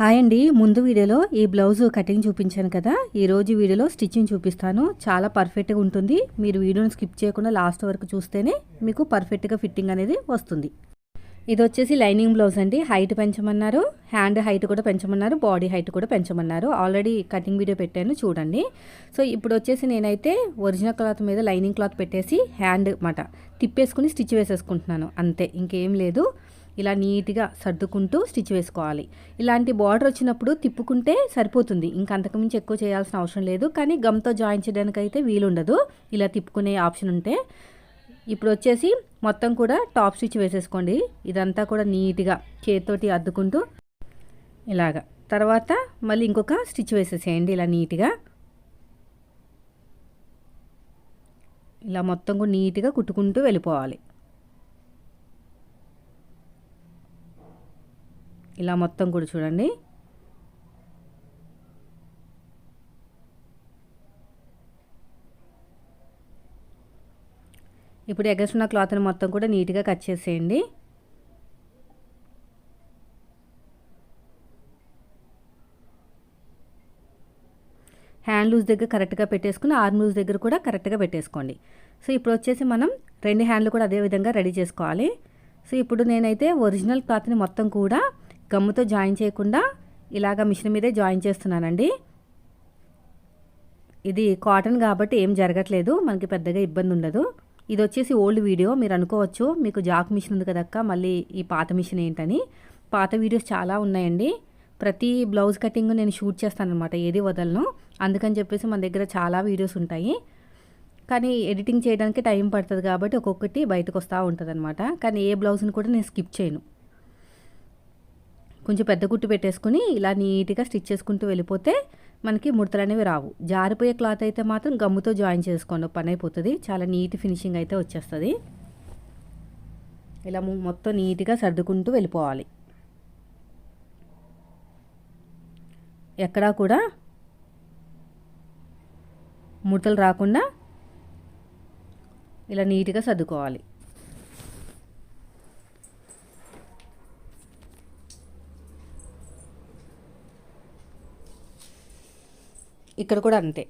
Hi అండి. ముందు వీడియోలో ఈ బ్లౌజ్ కటింగ్ చూపించాను కదా. ఈరోజు వీడియోలో స్టిచ్చింగ్ చూపిస్తాను. చాలా పర్ఫెక్ట్గా ఉంటుంది. మీరు వీడియోని స్కిప్ చేయకుండా లాస్ట్ వరకు చూస్తేనే మీకు పర్ఫెక్ట్గా ఫిట్టింగ్ అనేది వస్తుంది. ఇది వచ్చేసి లైనింగ్ బ్లౌజ్ అండి. హైట్ పెంచమన్నారు. హ్యాండ్ హైట్ కూడా పెంచమన్నారు. బాడీ హైట్ కూడా పెంచమన్నారు. ఆల్రెడీ కటింగ్ వీడియో పెట్టాను. చూడండి. సో ఇప్పుడు వచ్చేసి నేనైతే ఒరిజినల్ క్లాత్ మీద లైనింగ్ క్లాత్ పెట్టేసి హ్యాండ్ మాట తిప్పేసుకుని స్టిచ్ వేసేసుకుంటున్నాను. అంతే. ఇంకేం లేదు. ఇలా నీట్గా సర్దుకుంటూ స్టిచ్ వేసుకోవాలి. ఇలాంటి బార్డర్ వచ్చినప్పుడు తిప్పుకుంటే సరిపోతుంది. ఇంకా అంతకుమించి ఎక్కువ చేయాల్సిన అవసరం లేదు. కానీ గమ్తో జాయిన్ చేయడానికి అయితే వీలుండదు. ఇలా తిప్పుకునే ఆప్షన్ ఉంటే. ఇప్పుడు వచ్చేసి మొత్తం కూడా టాప్ స్టిచ్ వేసేసుకోండి. ఇదంతా కూడా నీట్గా చేతితోటి అద్దుకుంటూ ఇలాగా. తర్వాత మళ్ళీ ఇంకొక స్టిచ్ వేసేసేయండి ఇలా నీట్గా. ఇలా మొత్తం కూడా నీట్గా కుట్టుకుంటూ వెళ్ళిపోవాలి. ఇలా మొత్తం కూడా చూడండి. ఇప్పుడు ఎగస్తున్న క్లాత్ని మొత్తం కూడా నీట్గా కట్ చేసేయండి. హ్యాండ్ లూజ్ దగ్గర కరెక్ట్గా పెట్టేసుకుని ఆర్మ్ లూజ్ దగ్గర కూడా కరెక్ట్గా పెట్టేసుకోండి. సో ఇప్పుడు వచ్చేసి మనం రెండు హ్యాండ్లు కూడా అదే విధంగా రెడీ చేసుకోవాలి. సో ఇప్పుడు నేనైతే ఒరిజినల్ క్లాత్ని మొత్తం కూడా గమ్ముతో జాయిన్ చేయకుండా ఇలాగ మిషన్ మీదే జాయిన్ చేస్తున్నానండి. ఇది కాటన్ కాబట్టి ఏం జరగట్లేదు మనకి పెద్దగా ఇబ్బంది ఉండదు. ఇది వచ్చేసి ఓల్డ్ వీడియో మీరు అనుకోవచ్చు. మీకు జాక్ మిషన్ ఉంది కదక్క మళ్ళీ ఈ పాత మిషన్ ఏంటని. పాత వీడియోస్ చాలా ఉన్నాయండి. ప్రతి బ్లౌజ్ కటింగ్ నేను షూట్ చేస్తాను అనమాట ఏది వదలను. అందుకని చెప్పేసి మన దగ్గర చాలా వీడియోస్ ఉంటాయి. కానీ ఎడిటింగ్ చేయడానికి టైం పడుతుంది కాబట్టి ఒక్కొక్కటి బయటకు వస్తూ ఉంటుంది అనమాట కానీ ఏ బ్లౌజ్ని కూడా నేను స్కిప్ చేయను. కొంచెం పెద్ద కుట్టు పెట్టేసుకుని ఇలా నీట్గా స్టిచ్ చేసుకుంటూ వెళ్ళిపోతే మనకి ముడతలు అనేవి రావు. జారిపోయే క్లాత్ అయితే మాత్రం గమ్ముతో జాయిన్ చేసుకోండి. పని అయిపోతుంది. చాలా నీట్ ఫినిషింగ్ అయితే వచ్చేస్తుంది. ఇలా మొత్తం నీట్గా సర్దుకుంటూ వెళ్ళిపోవాలి. ఎక్కడా కూడా ముడతలు రాకుండా ఇలా నీట్గా సర్దుకోవాలి. ఇక్కడ కూడా అంతే.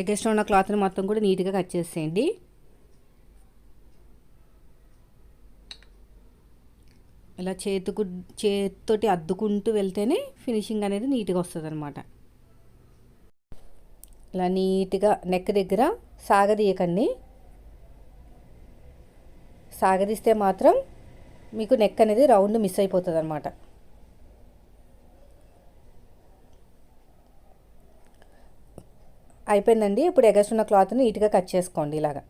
ఎగెస్ట్ ఉన్న క్లాత్ని మొత్తం కూడా నీట్గా కట్ చేసేయండి. ఇలా చేతుకు చేతితోటి అద్దుకుంటూ వెళ్తేనే ఫినిషింగ్ అనేది నీట్గా వస్తుంది అనమాట ఇలా నీట్గా నెక్ దగ్గర సాగదీయకండి. సాగదీస్తే మాత్రం మీకు నెక్ అనేది రౌండ్ మిస్ అయిపోతుంది అనమాట అయిపోయిందండి. ఇప్పుడు ఎగస్తున్న క్లాత్ని నీట్గా కట్ చేసుకోండి ఇలాగా.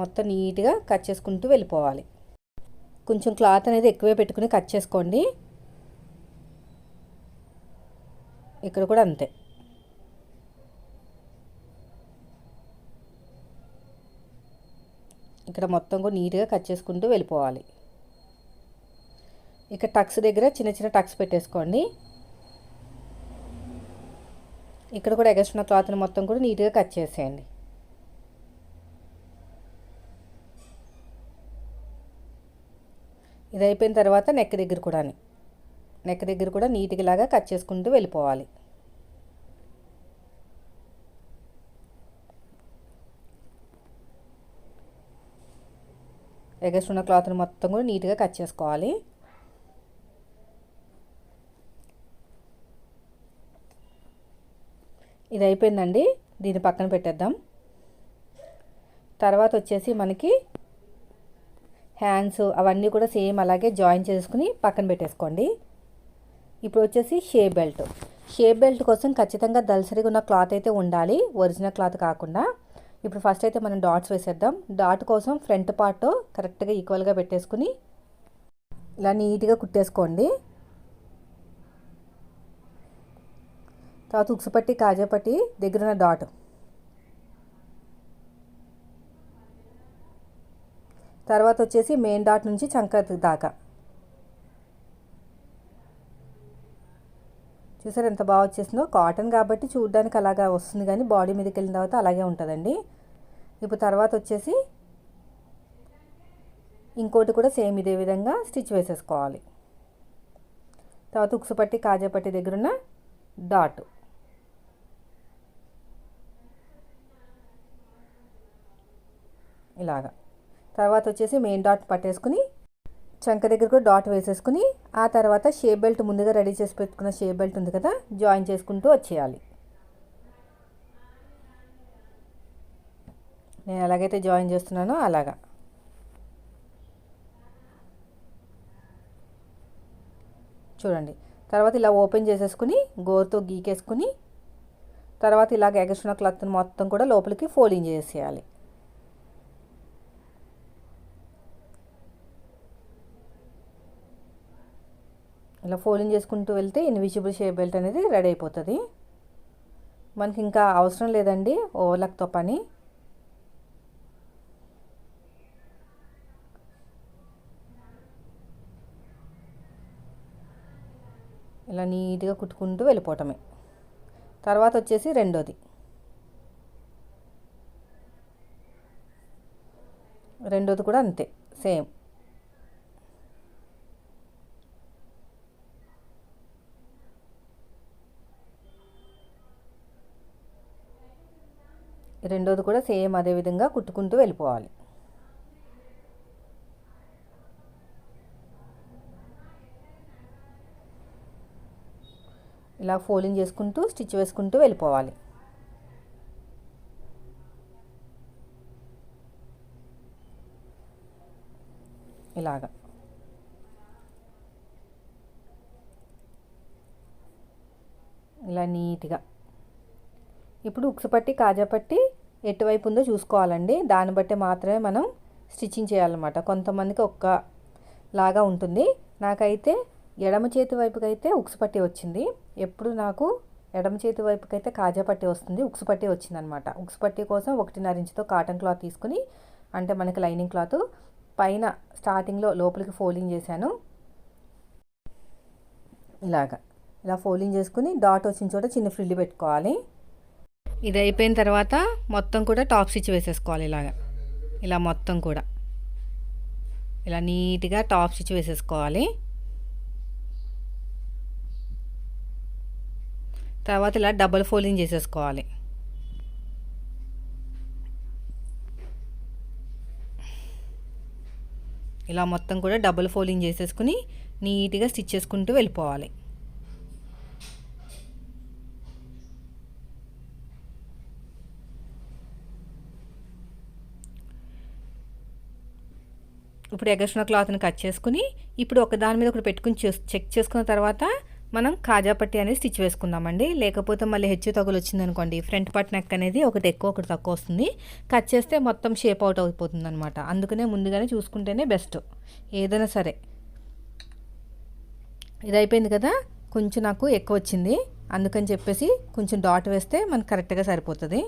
మొత్తం నీట్గా కట్ చేసుకుంటూ వెళ్ళిపోవాలి. కొంచెం క్లాత్ అనేది ఎక్కువే పెట్టుకుని కట్ చేసుకోండి. ఇక్కడ కూడా అంతే. ఇక్కడ మొత్తం కూడా నీట్గా కట్ చేసుకుంటూ వెళ్ళిపోవాలి. ఇక టక్స్ దగ్గర చిన్న చిన్న టక్స్ పెట్టేసుకోండి. ఇక్కడ కూడా ఎగస్ట్రున్న క్లాత్ని మొత్తం కూడా నీట్గా కట్ చేసేయండి. ఇది అయిపోయిన తర్వాత నెక్ దగ్గర కూడా నెక్ దగ్గర కూడా నీట్గా లాగా కట్ చేసుకుంటూ వెళ్ళిపోవాలి. ఎగస్ట్రున్న క్లాత్ని మొత్తం కూడా నీట్గా కట్ చేసుకోవాలి. ఇది అయిపోయిందండి దీన్ని పక్కన పెట్టేద్దాం. తర్వాత వచ్చేసి మనకి హ్యాండ్స్ అవన్నీ కూడా సేమ్ అలాగే జాయిన్ చేసుకుని పక్కన పెట్టేసుకోండి. ఇప్పుడు వచ్చేసి షేప్ బెల్ట్. షేప్ బెల్ట్ కోసం ఖచ్చితంగా దలసరిగా ఉన్న క్లాత్ అయితే ఉండాలి. ఒరిజినల్ క్లాత్ కాకుండా. ఇప్పుడు ఫస్ట్ అయితే మనం డాట్స్ వేసేద్దాం. డాట్ కోసం ఫ్రంట్ పార్ట్ కరెక్ట్గా ఈక్వల్గా పెట్టేసుకుని ఇలా నీట్గా కుట్టేసుకోండి. తర్వాత ఉక్సుపట్టి కాజాపట్టి దగ్గర ఉన్న డాట్ తర్వాత వచ్చేసి మెయిన్ డాట్ నుంచి చంక దాకా. చూసారు ఎంత బాగా వచ్చేసిందో? కాటన్ కాబట్టి చూడడానికి అలాగా వస్తుంది కానీ బాడీ మీదకి వెళ్ళిన తర్వాత అలాగే ఉంటుందండి. ఇప్పుడు తర్వాత వచ్చేసి ఇంకోటి కూడా సేమ్ ఇదే విధంగా స్టిచ్ వేసేసుకోవాలి. తర్వాత ఉక్సుపట్టి కాజాపట్టి దగ్గరున్న దగ్గర ఉన్న డాట్ ఇలాగా. తర్వాత వచ్చేసి మెయిన్ డాట్ పట్టేసుకుని చంక దగ్గర కూడా డాట్ వేసేసుకుని ఆ తర్వాత షేప్ బెల్ట్ ముందుగా రెడీ చేసి పెట్టుకున్న షేప్ బెల్ట్ ఉంది కదా జాయిన్ చేసుకుంటూ వచ్చేయాలి. నేను ఎలాగైతే జాయిన్ చేస్తున్నానో అలాగా. చూడండి. తర్వాత ఇలా ఓపెన్ చేసేసుకుని గోరుతో గీకేసుకుని తర్వాత ఇలాగ ఎగసిన క్లాత్ మొత్తం కూడా లోపలికి ఫోల్డింగ్ చేసేయాలి. ఇలా ఫోల్డింగ్ చేసుకుంటూ వెళ్తే ఇన్విజిబుల్ షేప్ బెల్ట్ అనేది రెడీ అయిపోతుంది. మనకి ఇంకా అవసరం లేదండి ఓవర్లక్తో పని. ఇలా నీట్గా కుట్టుకుంటూ వెళ్ళిపోవటమే. తర్వాత వచ్చేసి రెండోది. రెండోది కూడా అంతే సేమ్. రెండోది కూడా సేమ్ అదే విధంగా కుట్టుకుంటూ వెళ్ళిపోవాలి. ఇలా ఫోల్డింగ్ చేసుకుంటూ స్టిచ్ వేసుకుంటూ వెళ్ళిపోవాలి. ఇలాగా. ఇలా నీట్గా. ఇప్పుడు ఉక్సు పట్టి కాజా పట్టి ఎటువైపు ఉందో చూసుకోవాలండి. దాన్ని బట్టి మాత్రమే మనం స్టిచ్చింగ్ చేయాలన్నమాట. కొంతమందికి ఒక్క లాగా ఉంటుంది. నాకైతే ఎడమ చేతి వైపుకైతే అయితే ఉక్సు పట్టి వచ్చింది. ఎప్పుడు నాకు ఎడమ చేతి వైపుకైతే కాజా పట్టి వస్తుంది ఉక్సు పట్టి వచ్చిందనమాట ఉక్సు పట్టి కోసం ఒకటిన్నర ఇంచుతో కాటన్ క్లాత్ తీసుకుని అంటే మనకి లైనింగ్ క్లాత్ పైన స్టార్టింగ్లో లోపలికి ఫోల్డింగ్ చేశాను. ఇలాగా. ఇలా ఫోల్డింగ్ చేసుకుని డాట్ వచ్చిన చోట చిన్న ఫ్రిల్లి పెట్టుకోవాలి. ఇది అయిపోయిన తర్వాత మొత్తం కూడా టాప్ స్టిచ్ వేసేసుకోవాలి ఇలాగా. ఇలా మొత్తం కూడా. ఇలా నీట్గా టాప్ స్టిచ్ వేసేసుకోవాలి. తర్వాత ఇలా డబల్ ఫోల్డింగ్ చేసేసుకోవాలి. ఇలా మొత్తం కూడా డబుల్ ఫోల్డింగ్ చేసేసుకుని నీట్గా స్టిచ్ చేసుకుంటూ వెళ్ళిపోవాలి. ఇప్పుడు ఎగస్ట్రా క్లాత్ని కట్ చేసుకుని ఇప్పుడు ఒక దాని మీద ఒకటి పెట్టుకుని చెక్ చేసుకున్న తర్వాత మనం కాజా పట్టి అనేది స్టిచ్ వేసుకుందామండి. లేకపోతే మళ్ళీ హెచ్చు తగులు వచ్చిందనుకోండి ఫ్రంట్ పట్ నెక్ అనేది ఒకటి ఎక్కువ ఒకటి తక్కువ వస్తుంది. కట్ చేస్తే మొత్తం షేప్ అవుట్ అయిపోతుంది అనమాట అందుకనే ముందుగానే చూసుకుంటేనే బెస్ట్. ఏదైనా సరే. ఇది అయిపోయింది కదా? కొంచెం నాకు ఎక్కువ వచ్చింది. అందుకని చెప్పేసి కొంచెం డాట్ వేస్తే మనకు కరెక్ట్గా సరిపోతుంది.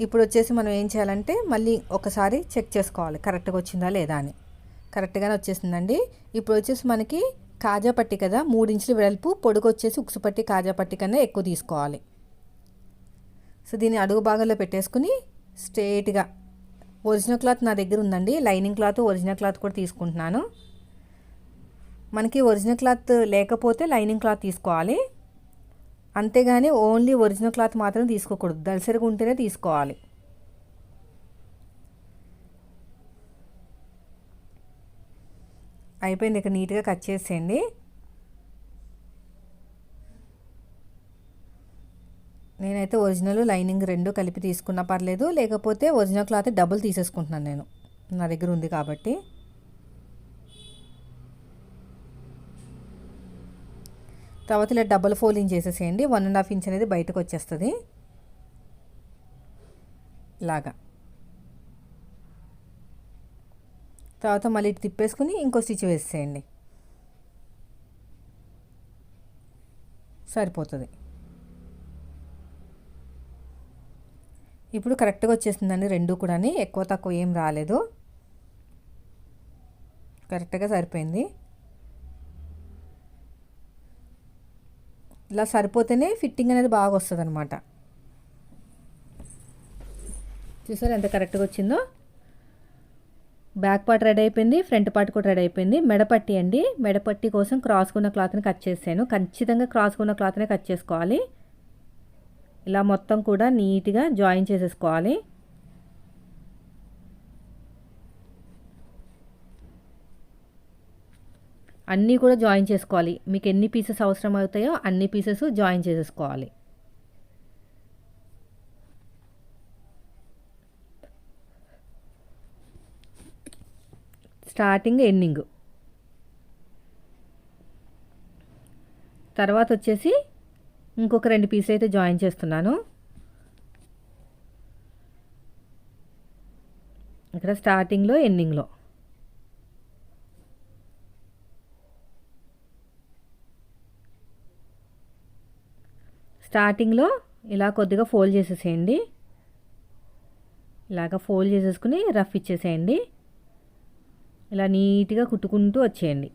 ఇప్పుడు వచ్చేసి మనం ఏం చేయాలంటే మళ్ళీ ఒకసారి చెక్ చేసుకోవాలి. కరెక్ట్గా వచ్చిందా లేదా అని. కరెక్ట్గానే వచ్చేసిందండి. ఇప్పుడు వచ్చేసి మనకి కాజా పట్టి కదా మూడు ఇంచుల వెడల్పు పొడుగు వచ్చేసి ఉక్సు పట్టి కాజా పట్టి కన్నా ఎక్కువ తీసుకోవాలి. సో దీన్ని అడుగు భాగంలో పెట్టేసుకుని స్ట్రేట్గా ఒరిజినల్ క్లాత్ నా దగ్గర ఉందండి. లైనింగ్ క్లాత్ ఒరిజినల్ క్లాత్ కూడా తీసుకుంటున్నాను. మనకి ఒరిజినల్ క్లాత్ లేకపోతే లైనింగ్ క్లాత్ తీసుకోవాలి. అంతేగాని ఓన్లీ ఒరిజినల్ క్లాత్ మాత్రం తీసుకోకూడదు. దలసరిగా ఉంటేనే తీసుకోవాలి. అయిపోయింది ఇక నీట్గా కట్ చేసేయండి. నేనైతే ఒరిజినల్ లైనింగ్ రెండు కలిపి తీసుకున్నా పర్లేదు. లేకపోతే ఒరిజినల్ క్లాత్ డబుల్ తీసేసుకుంటున్నాను నేను. నా దగ్గర ఉంది కాబట్టి. తర్వాత ఇలా డబల్ ఫోల్డింగ్ చేసేసేయండి. వన్ అండ్ హాఫ్ ఇంచ్ అనేది బయటకు వచ్చేస్తుంది. లాగా. తర్వాత మళ్ళీ తిప్పేసుకుని ఇంకో స్టిచ్ వేసేయండి సరిపోతుంది. ఇప్పుడు కరెక్ట్గా వచ్చేసిందండి రెండు కూడా ఎక్కువ తక్కువ ఏం రాలేదు. కరెక్ట్గా సరిపోయింది. ఇలా సరిపోతేనే ఫిట్టింగ్ అనేది బాగా వస్తుంది అనమాట చూసారు ఎంత కరెక్ట్గా వచ్చిందో? బ్యాక్ పార్ట్ రెడీ అయిపోయింది ఫ్రంట్ పార్ట్ కూడా రెడీ అయిపోయింది. మెడపట్టి అండి. మెడపట్టి కోసం క్రాస్కున్న క్లాత్ని కట్ చేసాను ఖచ్చితంగా క్రాస్కున్న క్లాత్నే కట్ చేసుకోవాలి. ఇలా మొత్తం కూడా నీట్గా జాయిన్ చేసేసుకోవాలి. అన్నీ కూడా జాయిన్ చేసుకోవాలి. మీకు ఎన్ని పీసెస్ అవసరం అవుతాయో అన్ని పీసెస్ జాయిన్ చేసేసుకోవాలి. స్టార్టింగ్ ఎండింగ్ తర్వాత వచ్చేసి ఇంకొక రెండు పీసులు అయితే జాయిన్ చేస్తున్నాను. ఇక్కడ స్టార్టింగ్లో ఎండింగ్లో స్టార్టింగ్లో ఇలా కొద్దిగా ఫోల్డ్ చేసేసేయండి. ఇలాగ ఫోల్డ్ చేసేసుకుని రఫ్ ఇచ్చేసేయండి. ఇలా నీట్గా కుట్టుకుంటూ వచ్చేయండి.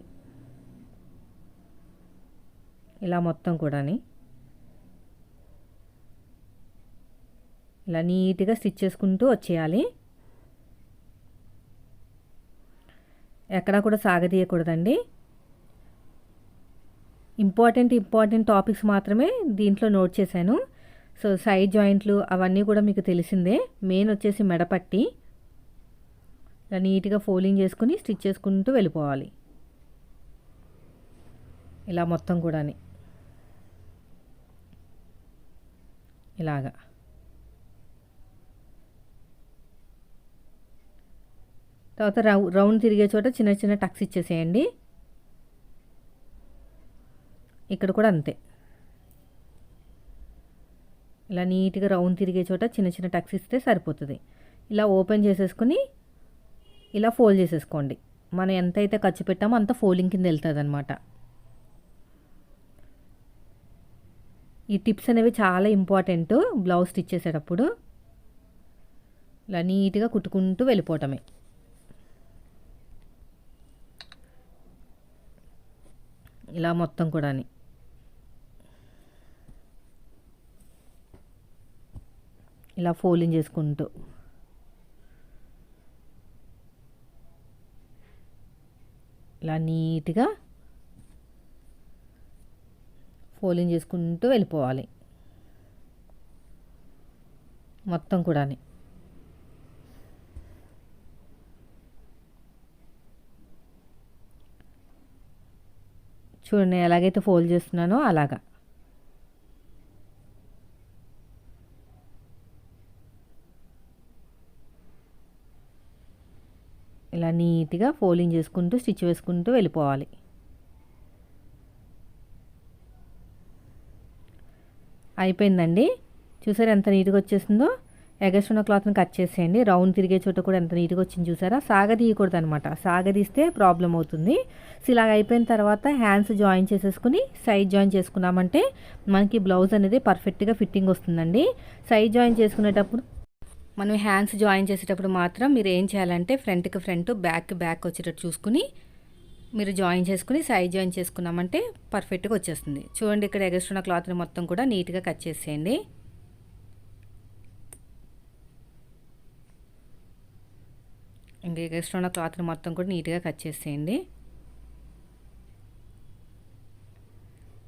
ఇలా మొత్తం కూడాని. ఇలా నీట్గా స్టిచ్ చేసుకుంటూ వచ్చేయాలి. ఎక్కడా కూడా సాగదీయకూడదండి. ఇంపార్టెంట్ ఇంపార్టెంట్ టాపిక్స్ మాత్రమే దీంట్లో నోట్ చేశాను. సో సైడ్ జాయింట్లు అవన్నీ కూడా మీకు తెలిసిందే. మెయిన్ వచ్చేసి మెడపట్టి. ఇలా నీట్గా ఫోల్డింగ్ చేసుకుని స్టిచ్ చేసుకుంటూ వెళ్ళిపోవాలి. ఇలా మొత్తం కూడా ఇలాగా. తర్వాత రౌండ్ తిరిగే చోట చిన్న చిన్న టక్స్ ఇచ్చేసేయండి. ఇక్కడ కూడా అంతే. ఇలా నీట్గా రౌండ్ తిరిగే చోట చిన్న చిన్న టక్స్ ఇస్తే సరిపోతుంది. ఇలా ఓపెన్ చేసేసుకుని ఇలా ఫోల్డ్ చేసేసుకోండి. మనం ఎంతైతే ఖర్చు పెట్టామో అంత ఫోల్డింగ్ కింద వెళ్తుంది అనమాట ఈ టిప్స్ అనేవి చాలా ఇంపార్టెంట్ బ్లౌజ్ స్టిచ్ చేసేటప్పుడు. ఇలా నీట్గా కుట్టుకుంటూ వెళ్ళిపోవటమే. ఇలా మొత్తం కూడా ఇలా ఫోల్డింగ్ చేసుకుంటూ. ఇలా నీట్గా ఫోలింగ్ చేసుకుంటూ వెళ్ళిపోవాలి. మొత్తం కూడా చూడండి ఎలాగైతే ఫోల్డ్ చేస్తున్నానో అలాగా. ఇలా నీట్గా ఫోల్డింగ్ చేసుకుంటూ స్టిచ్ వేసుకుంటూ వెళ్ళిపోవాలి. అయిపోయిందండి. చూసారు ఎంత నీట్గా వచ్చేసిందో? ఎగస్ట్రోన క్లాత్ని కట్ చేసేయండి. రౌండ్ తిరిగే చోట కూడా ఎంత నీట్గా వచ్చింది చూసారా? సాగదీయకూడదు అనమాట సాగదీస్తే ప్రాబ్లం అవుతుంది. సో ఇలాగ అయిపోయిన తర్వాత హ్యాండ్స్ జాయిన్ చేసేసుకుని సైడ్ జాయిన్ చేసుకున్నామంటే మనకి బ్లౌజ్ అనేది పర్ఫెక్ట్గా ఫిట్టింగ్ వస్తుందండి. సైడ్ జాయిన్ చేసుకునేటప్పుడు మనం హ్యాండ్స్ జాయిన్ చేసేటప్పుడు మాత్రం మీరు ఏం చేయాలంటే ఫ్రంట్కి ఫ్రంట్ బ్యాక్ బ్యాక్ వచ్చేటట్టు చూసుకుని మీరు జాయిన్ చేసుకుని సైడ్ జాయిన్ చేసుకున్నామంటే పర్ఫెక్ట్గా వచ్చేస్తుంది. చూడండి ఇక్కడ ఎగస్ట్రున్న క్లాత్ని మొత్తం కూడా నీట్గా కట్ చేసేయండి. ఇంకా ఎగస్ట్రా ఉన్న క్లాత్ని మొత్తం కూడా నీట్గా కట్ చేసేయండి.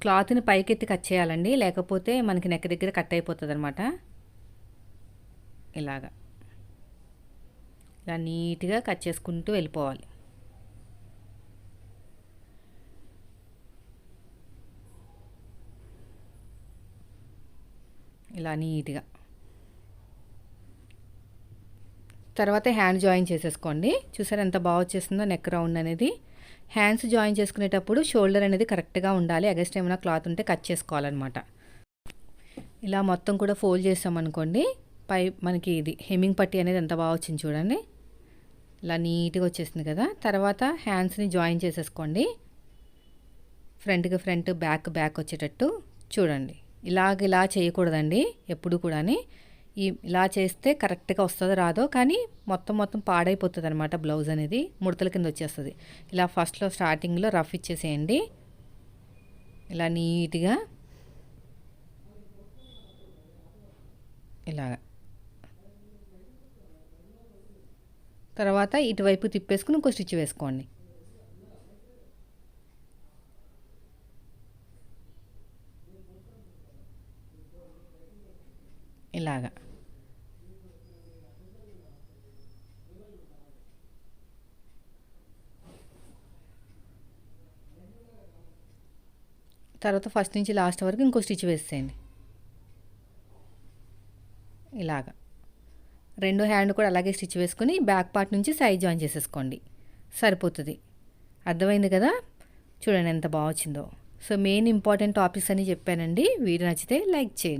క్లాత్ని పైకెత్తి కట్ చేయాలండి. లేకపోతే మనకి నెక్ దగ్గర కట్ అయిపోతుంది అనమాట ఇలాగా ఇలా నీట్గా కట్ చేసుకుంటూ వెళ్ళిపోవాలి. ఇలా నీట్గా. తర్వాత హ్యాండ్ జాయిన్ చేసేసుకోండి. చూసారు ఎంత బాగా వచ్చేస్తుందో నెక్ రౌండ్ అనేది. హ్యాండ్స్ జాయిన్ చేసుకునేటప్పుడు షోల్డర్ అనేది కరెక్ట్గా ఉండాలి. అగస్ట్ ఏమైనా క్లాత్ ఉంటే కట్ చేసుకోవాలన్నమాట. ఇలా మొత్తం కూడా ఫోల్డ్ చేసామనుకోండి. పై మనకి ఇది హెమ్మింగ్ పట్టి అనేది ఎంత బాగా వచ్చింది చూడండి. ఇలా నీట్గా వచ్చేసింది కదా. తర్వాత హ్యాండ్స్ని జాయిన్ చేసేసుకోండి. ఫ్రంట్కి ఫ్రంట్ బ్యాక్ బ్యాక్ వచ్చేటట్టు చూడండి. ఇలాగ ఇలా చేయకూడదండి ఎప్పుడు కూడా ఈ ఇలా చేస్తే కరెక్ట్గా వస్తుందో రాదో కానీ మొత్తం మొత్తం పాడైపోతుంది అనమాట బ్లౌజ్ అనేది. ముడతల కింద వచ్చేస్తుంది. ఇలా ఫస్ట్లో స్టార్టింగ్లో రఫ్ ఇచ్చేసేయండి. ఇలా నీట్గా. ఇలాగా. తర్వాత ఇటువైపు తిప్పేసుకుని ఇంకో స్టిచ్ వేసుకోండి. ఇలాగా. తర్వాత ఫస్ట్ నుంచి లాస్ట్ వరకు ఇంకో స్టిచ్ వేసేయండి. ఇలాగా. రెండు హ్యాండ్ కూడా అలాగే స్టిచ్ వేసుకుని బ్యాక్ పార్ట్ నుంచి సైజ్ జాయిన్ చేసేసుకోండి. సరిపోతుంది. అర్థమైంది కదా? చూడండి ఎంత బాగా వచ్చిందో. సో మెయిన్ ఇంపార్టెంట్ టాపిక్స్ అని చెప్పానండి. వీడియో నచ్చితే లైక్ చేయండి.